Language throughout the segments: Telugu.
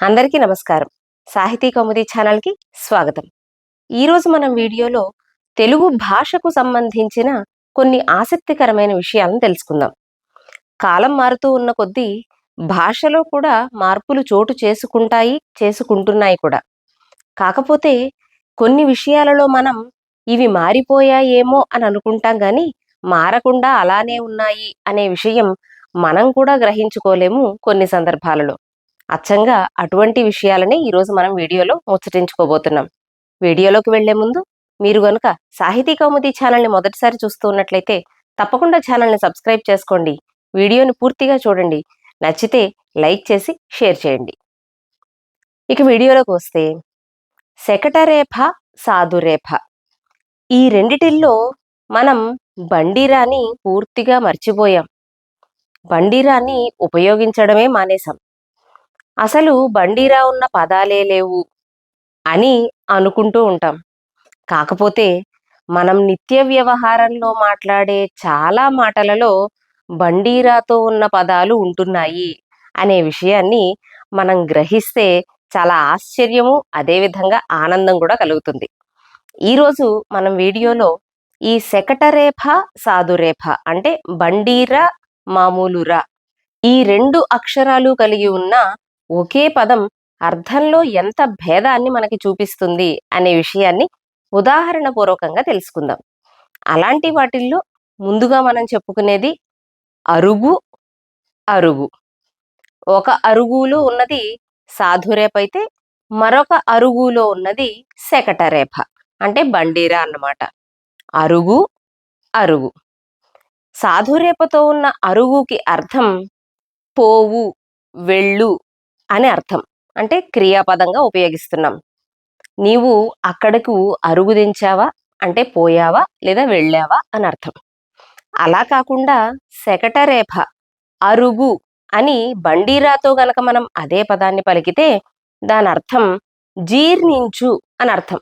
అందరికీ నమస్కారం. సాహితీ కౌముది ఛానల్కి స్వాగతం. ఈరోజు మనం వీడియోలో తెలుగు భాషకు సంబంధించిన కొన్ని ఆసక్తికరమైన విషయాలను తెలుసుకుందాం. కాలం మారుతూ ఉన్న కొద్దీ భాషలో కూడా మార్పులు చోటు చేసుకుంటాయి చేసుకుంటున్నాయి కూడా. కాకపోతే కొన్ని విషయాలలో మనం ఇవి మారిపోయాయేమో అని అనుకుంటాం కానీ మారకుండా అలానే ఉన్నాయి అనే విషయం మనం కూడా గ్రహించుకోలేము కొన్ని సందర్భాలలో. అచ్చంగా అటువంటి విషయాలని ఈరోజు మనం వీడియోలో ముచ్చటించుకోబోతున్నాం. వీడియోలోకి వెళ్ళే ముందు మీరు గనుక సాహితీ కౌముది ఛానల్ని మొదటిసారి చూస్తూ ఉన్నట్లయితే తప్పకుండా ఛానల్ని సబ్స్క్రైబ్ చేసుకోండి. వీడియోని పూర్తిగా చూడండి. నచ్చితే లైక్ చేసి షేర్ చేయండి. ఇక వీడియోలోకి వస్తే శకటరేఫ సాధురేఫ ఈ రెండిటిల్లో మనం బండిరాని పూర్తిగా మర్చిపోయాం. బండిరాని ఉపయోగించడమే మానేశాం. అసలు బండిరా ఉన్న పదాలే లేవు అని అనుకుంటూ ఉంటాం. కాకపోతే మనం నిత్య వ్యవహారంలో మాట్లాడే చాలా మాటలలో బండీరాతో ఉన్న పదాలు ఉంటున్నాయి అనే విషయాన్ని మనం గ్రహిస్తే చాలా ఆశ్చర్యము అదేవిధంగా ఆనందం కూడా కలుగుతుంది. ఈరోజు మనం వీడియోలో ఈ శకటరేఫ సాధురేఫ అంటే బండీరా మామూలురా ఈ రెండు అక్షరాలు కలిగి ఉన్న ఒకే పదం అర్థంలో ఎంత భేదాన్ని మనకి చూపిస్తుంది అనే విషయాన్ని ఉదాహరణ పూర్వకంగా తెలుసుకుందాం. అలాంటి వాటిల్లో ముందుగా మనం చెప్పుకునేది అరుగు అరుగు. ఒక అరుగులో ఉన్నది సాధురేప అయితే మరొక అరుగులో ఉన్నది శకటరేప అంటే బండీరా అన్నమాట. అరుగు అరుగు. సాధురేపతో ఉన్న అరుగుకి అర్థం పోవు వెళ్ళు అని అర్థం. అంటే క్రియాపదంగా ఉపయోగిస్తున్నాం. నీవు అక్కడకు అరుగు దించావా అంటే పోయావా? లేదా వెళ్ళావా? అని అర్థం. అలా కాకుండా శకటరేఫ అరుగు అని బండీరాతో గనక మనం అదే పదాన్ని పలికితే దాని అర్థం జీర్ణించు అని అర్థం.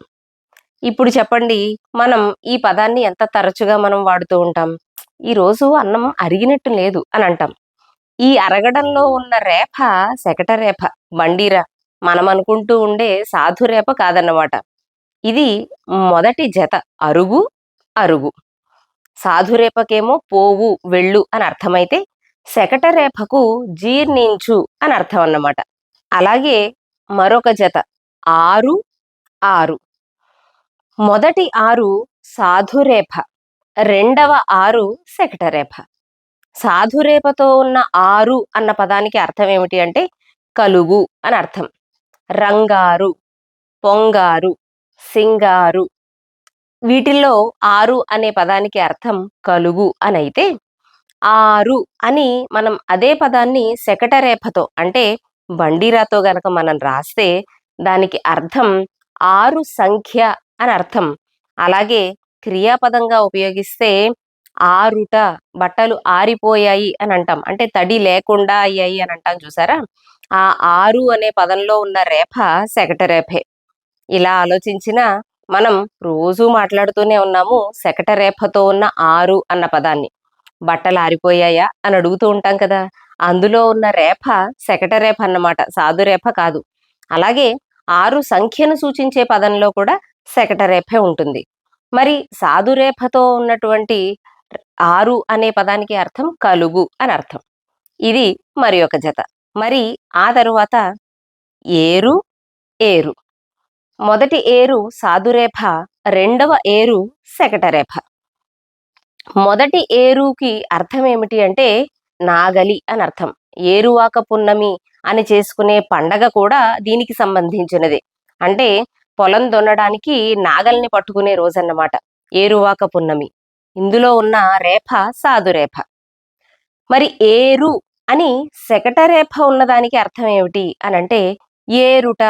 ఇప్పుడు చెప్పండి మనం ఈ పదాన్ని ఎంత తరచుగా మనం వాడుతూ ఉంటాం? ఈ రోజు అన్నం అరిగినట్టు లేదు అని అంటాం. ఈ అరగడంలో ఉన్న రేప శకట రేప బండీరా మనం అనుకుంటూ ఉండే సాధు రేప కాదన్నమాట. ఇది మొదటి జత అరుగు అరుగు. సాధురేపకేమో పోవు వెళ్ళు అని అర్థమైతే శకట రేపకు జీర్ణించు అని అర్థం అన్నమాట అలాగే మరొక జత ఆరు ఆరు. మొదటి ఆరు సాధురేప రెండవ ఆరు శకటరేప సాధురేపతో ఉన్న ఆరు అన్న పదానికి అర్థం ఏమిటి అంటే కలుగు అని అర్థం. రంగారు పొంగారు సింగారు. వీటిల్లో ఆరు అనే పదానికి అర్థం కలుగు అని అయితే ఆరు అని మనం అదే పదాన్ని శకటరేపతో అంటే బండిరాతో గనక మనం రాస్తే దానికి అర్థం ఆరు సంఖ్య అని అర్థం. అలాగే క్రియాపదంగా ఉపయోగిస్తే ఆరుట బట్టలు ఆరిపోయాయి అని అంటాం. అంటే తడి లేకుండా అయ్యాయి అని అంటాం చూసారా? ఆ ఆరు అనే పదంలో ఉన్న రేప శకటరేపే ఇలా ఆలోచించిన మనం రోజు మాట్లాడుతూనే ఉన్నాము శకటరేపతో ఉన్న ఆరు అన్న పదాన్ని. బట్టలు ఆరిపోయాయా అని అడుగుతూ ఉంటాం కదా! అందులో ఉన్న రేప శకటరేప అన్నమాట. సాధురేప కాదు. అలాగే ఆరు సంఖ్యను సూచించే పదంలో కూడా శకటరేపే ఉంటుంది. మరి సాధురేపతో ఉన్నటువంటి ఆరు అనే పదానికి అర్థం కలుగు అని అర్థం. ఇది మరి ఒక జత. మరి ఆ తరువాత ఏరు ఏరు. మొదటి ఏరు సాధురేఖ రెండవ ఏరు శకటరేఖ మొదటి ఏరుకి అర్థం ఏమిటి అంటే నాగలి అని అర్థం. ఏరువాక పున్నమి అని చేసుకునే పండగ కూడా దీనికి సంబంధించినది. అంటే పొలం దున్నడానికి నాగల్ని పట్టుకునే రోజన్నమాట. ఏరువాక పున్నమి. ఇందులో ఉన్న రేఫ సాధురేఫ మరి ఏరు అని శకటరేఫ ఉన్నదానికి అర్థం ఏమిటి? అని అంటే ఏరుట.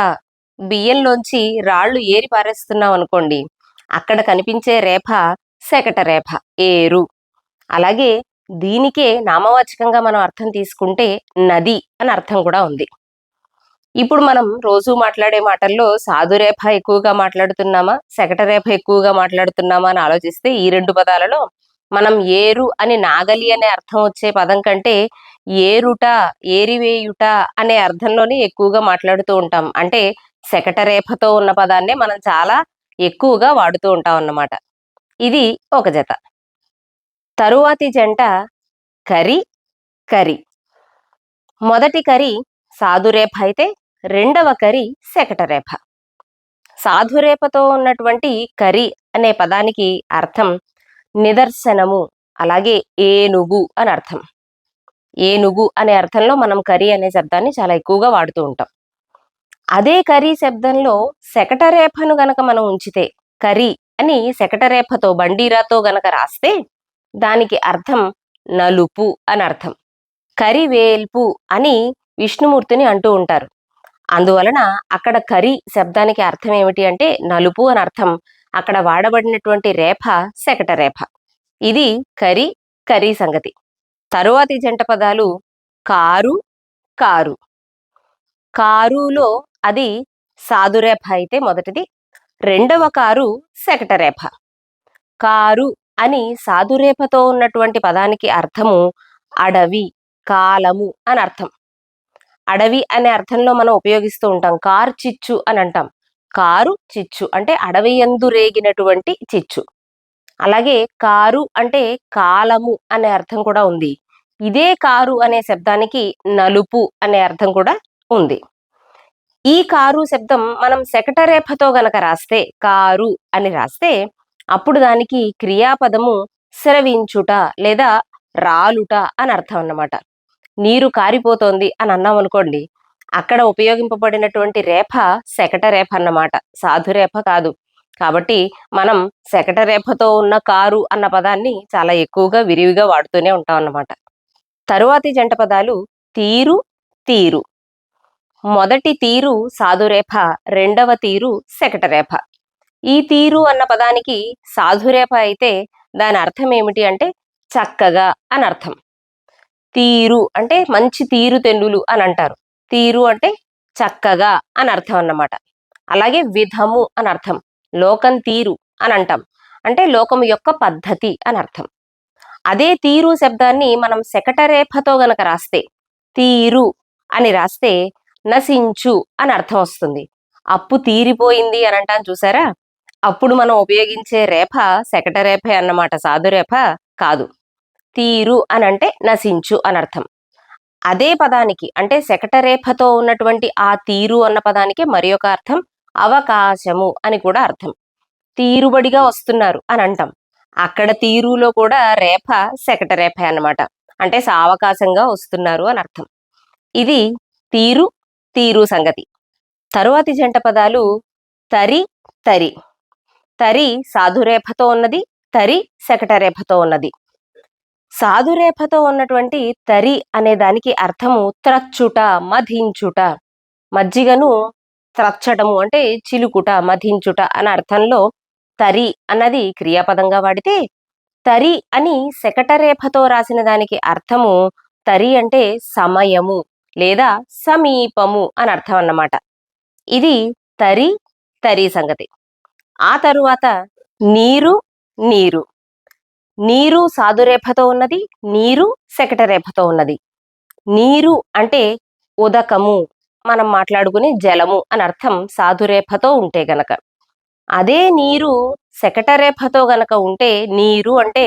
బియ్యంలోంచి రాళ్ళు ఏరి పారేస్తున్నాం అనుకోండి. అక్కడ కనిపించే రేఫ శకటరేఫ ఏరు. అలాగే దీనికే నామవాచకంగా మనం అర్థం తీసుకుంటే నది అని అర్థం కూడా ఉంది. ఇప్పుడు మనం రోజు మాట్లాడే మాటల్లో సాధురేఖ ఎక్కువగా మాట్లాడుతున్నామా? శకటరేఖ ఎక్కువగా మాట్లాడుతున్నామా అని ఆలోచిస్తే ఈ రెండు పదాలలో మనం ఏరు అని నాగలి అనే అర్థం వచ్చే పదం కంటే ఏరుట ఏరివేయుట అనే అర్థంలోనే ఎక్కువగా మాట్లాడుతూ ఉంటాం. అంటే శకటరేఖతో ఉన్న పదాన్నే మనం చాలా ఎక్కువగా వాడుతూ ఉంటాం అన్నమాట. ఇది ఒక జత. తరువాతి జంట కరి కరి. మొదటి కరి సాధురేఖ అయితే రెండవ కరి శకటరేఖ సాధురేపతో ఉన్నటువంటి కరి అనే పదానికి అర్థం నిదర్శనము అలాగే ఏనుగు అని అర్థం. ఏనుగు అనే అర్థంలో మనం కరి అనే శబ్దాన్ని చాలా ఎక్కువగా వాడుతూ ఉంటాం. అదే కరీ శబ్దంలో శకటరేఖను గనక మనం ఉంచితే కరీ అని శకటరేఖతో బండీరాతో గనక రాస్తే దానికి అర్థం నలుపు అని అర్థం. కరివేల్పు అని విష్ణుమూర్తిని అంటూ ఉంటారు. అందువలన అక్కడ కరి శబ్దానికి అర్థం ఏమిటి అంటే నలుపు అని అర్థం. అక్కడ వాడబడినటువంటి రేఖ శకట రేఖ ఇది కరి కరీ సంగతి. తరువాతి జంట పదాలు కారు కారు. కారులో అది సాధురేఫ అయితే మొదటిది. రెండవ కారు శకటరేఫ కారు అని సాధురేఫతో ఉన్నటువంటి పదానికి అర్థము అడవి కాలము అని అర్థం. అడవి అనే అర్థంలో మనం ఉపయోగిస్తూ ఉంటాం. కారు చిచ్చు అని అంటాం. కారు చిచ్చు అంటే అడవి ఎందు రేగినటువంటి చిచ్చు. అలాగే కారు అంటే కాలము అనే అర్థం కూడా ఉంది. ఇదే కారు అనే శబ్దానికి నలుపు అనే అర్థం కూడా ఉంది. ఈ కారు శబ్దం మనం శకటరేఖతో గనక రాస్తే కారు అని రాస్తే అప్పుడు దానికి క్రియాపదము స్రవించుట లేదా రాలుట అని అర్థం అన్నమాట. నీరు కారిపోతోంది అని అన్నాం అనుకోండి అక్కడ ఉపయోగింపబడినటువంటి రేప శకట రేప అన్నమాట. సాధురేప కాదు. కాబట్టి మనం శకట రేఫతో ఉన్న కారు అన్న పదాన్ని చాలా ఎక్కువగా విరివిగా వాడుతూనే ఉంటాం అన్నమాట. తరువాతి జంట పదాలు తీరు తీరు. మొదటి తీరు సాధురేఫ రెండవ తీరు శకటరేఫ ఈ తీరు అన్న పదానికి సాధురేఫ అయితే దాని అర్థం ఏమిటి అంటే చక్కగా అని అర్థం. తీరు అంటే మంచి తీరు తెన్నులు అని అంటారు. తీరు అంటే చక్కగా అని అర్థం అన్నమాట. అలాగే విధము అని అర్థం. లోకం తీరు అని అంటాం. అంటే లోకం యొక్క పద్ధతి అని అర్థం. అదే తీరు శబ్దాన్ని మనం శకటరేఖతో గనక రాస్తే తీరు అని రాస్తే నశించు అని అర్థం వస్తుంది. అప్పు తీరిపోయింది అని అంటాం చూసారా? అప్పుడు మనం ఉపయోగించే రేఖ శకటరేఖ అన్నమాట. సాధురేఖ కాదు. తీరు అని అంటే నశించు అని అర్థం అదే పదానికి అంటే శకటరేఖతో ఉన్నటువంటి ఆ తీరు అన్న పదానికి మరి ఒక అర్థం అవకాశము అని కూడా అర్థం. తీరుబడిగా వస్తున్నారు అని అంటాం అక్కడ తీరులో కూడా రేఖ శకటరేఖ అన్నమాట. అంటే సావకాశంగా వస్తున్నారు అని అర్థం ఇది తీరు తీరు సంగతి. తరువాతి జంట పదాలు తరి తరి. తరి సాధురేఖతో ఉన్నది తరి శకటరేఖతో ఉన్నది. సాధురేఖతో ఉన్నటువంటి తరి అనే దానికి అర్థము త్రచ్చుట మధించుట. మజ్జిగను త్రచ్చటము అంటే చిలుకుట మధించుట అనే అర్థంలో తరి అన్నది క్రియాపదంగా వాడితే తరి అని శకటరేఖతో రాసిన దానికి అర్థము తరి అంటే సమయము లేదా సమీపము అని అర్థం అన్నమాట. ఇది తరి తరి సంగతి. ఆ తరువాత నీరు నీరు. నీరు సాధురేఖతో ఉన్నది నీరు శకటరేఖతో ఉన్నది. నీరు అంటే ఉదకము మనం మాట్లాడుకునే జలము అని అర్థం సాధురేఖతో ఉంటే గనక. అదే నీరు శకటరేఖతో గనక ఉంటే నీరు అంటే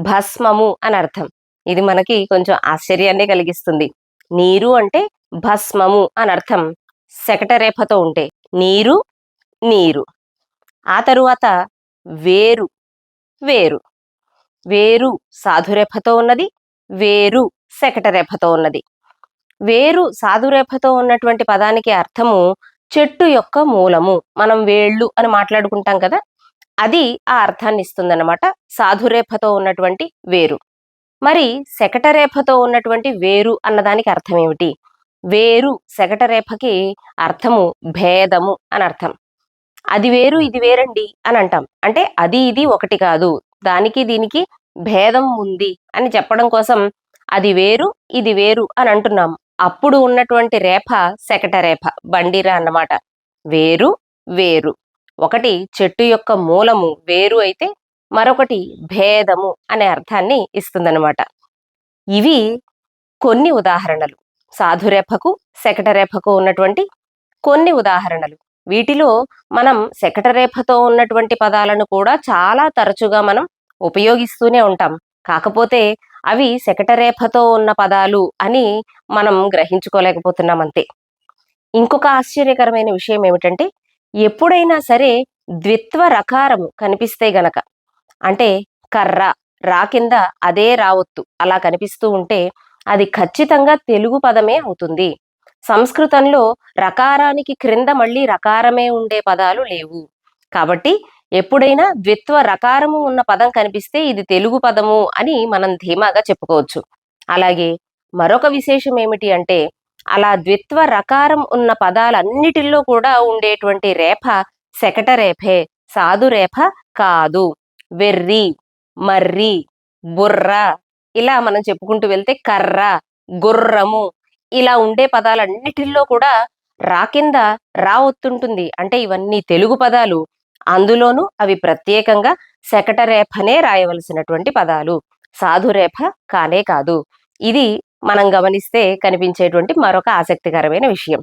భస్మము అని అర్థం. ఇది మనకి కొంచెం ఆశ్చర్యాన్ని కలిగిస్తుంది. నీరు అంటే భస్మము అని అర్థం శకటరేఖతో ఉంటే. నీరు నీరు. ఆ తరువాత వేరు వేరు. వేరు సాధురేఖతో ఉన్నది వేరు శకటరేఖతో ఉన్నది. వేరు సాధురేఖతో ఉన్నటువంటి పదానికి అర్థము చెట్టు యొక్క మూలము. మనం వేళ్ళు అని మాట్లాడుకుంటాం కదా అది ఆ అర్థాన్ని ఇస్తుందన్నమాట. సాధురేఖతో ఉన్నటువంటి వేరు. మరి శకటరేఖతో ఉన్నటువంటి వేరు అన్నదానికి అర్థం ఏమిటి వేరు శకటరేఖకి అర్థము భేదము అని అర్థం. అది వేరు ఇది వేరండి అని అంటాం. అంటే అది ఇది ఒకటి కాదు. దానికి దీనికి భేదం ఉంది అని చెప్పడం కోసం అది వేరు ఇది వేరు అని అంటున్నాం అప్పుడు ఉన్నటువంటి రేఖ సెకట రేఖ బండిరా అన్నమాట. వేరు వేరు. ఒకటి చెట్టు యొక్క మూలము వేరు అయితే మరొకటి భేదము అనే అర్థాన్ని ఇస్తుందన్నమాట. ఇవి కొన్ని ఉదాహరణలు. సాధురేఖకు శకటరేఖకు ఉన్నటువంటి కొన్ని ఉదాహరణలు. వీటిలో మనం శకటరేఖతో ఉన్నటువంటి పదాలను కూడా చాలా తరచుగా మనం ఉపయోగిస్తూనే ఉంటాం. కాకపోతే అవి శకటరేఖతో ఉన్న పదాలు అని మనం గ్రహించుకోలేకపోతున్నాం అంతే. ఇంకొక ఆశ్చర్యకరమైన విషయం ఏమిటంటే ఎప్పుడైనా సరే ద్విత్వ రకారము కనిపిస్తే గనక అంటే కర్ర రా కింద అదే రావొత్తు అలా కనిపిస్తూ ఉంటే అది ఖచ్చితంగా తెలుగు పదమే అవుతుంది. సంస్కృతంలో రకారానికి క్రింద మళ్ళీ రకారమే ఉండే పదాలు లేవు. కాబట్టి ఎప్పుడైనా ద్విత్వ రకారము ఉన్న పదం కనిపిస్తే ఇది తెలుగు పదము అని మనం ధీమాగా చెప్పుకోవచ్చు. అలాగే మరొక విశేషం ఏమిటి అంటే అలా ద్విత్వ రకారం ఉన్న పదాలన్నిటిల్లో కూడా ఉండేటువంటి రేఖ శకట రేఫే సాధు రేఫ కాదు. వెర్రి మర్రి బుర్ర ఇలా మనం చెప్పుకుంటూ వెళ్తే కర్ర గుర్రము ఇలా ఉండే పదాలన్నిటిల్లో కూడా రా కింద రా ఒత్తుంటుంది. అంటే ఇవన్నీ తెలుగు పదాలు. అందులోనూ అవి ప్రత్యేకంగా శకటరేఫనే రాయవలసినటువంటి పదాలు. సాధురేఫ కానే కాదు. ఇది మనం గమనిస్తే కనిపించేటువంటి మరొక ఆసక్తికరమైన విషయం.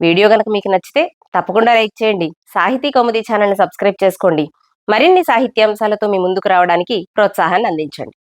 వీడియో కనుక మీకు నచ్చితే తప్పకుండా లైక్ చేయండి. సాహితీ కౌముది ఛానల్ని సబ్స్క్రైబ్ చేసుకోండి. మరిన్ని సాహిత్యాంశాలతో మీ ముందుకు రావడానికి ప్రోత్సాహాన్ని అందించండి.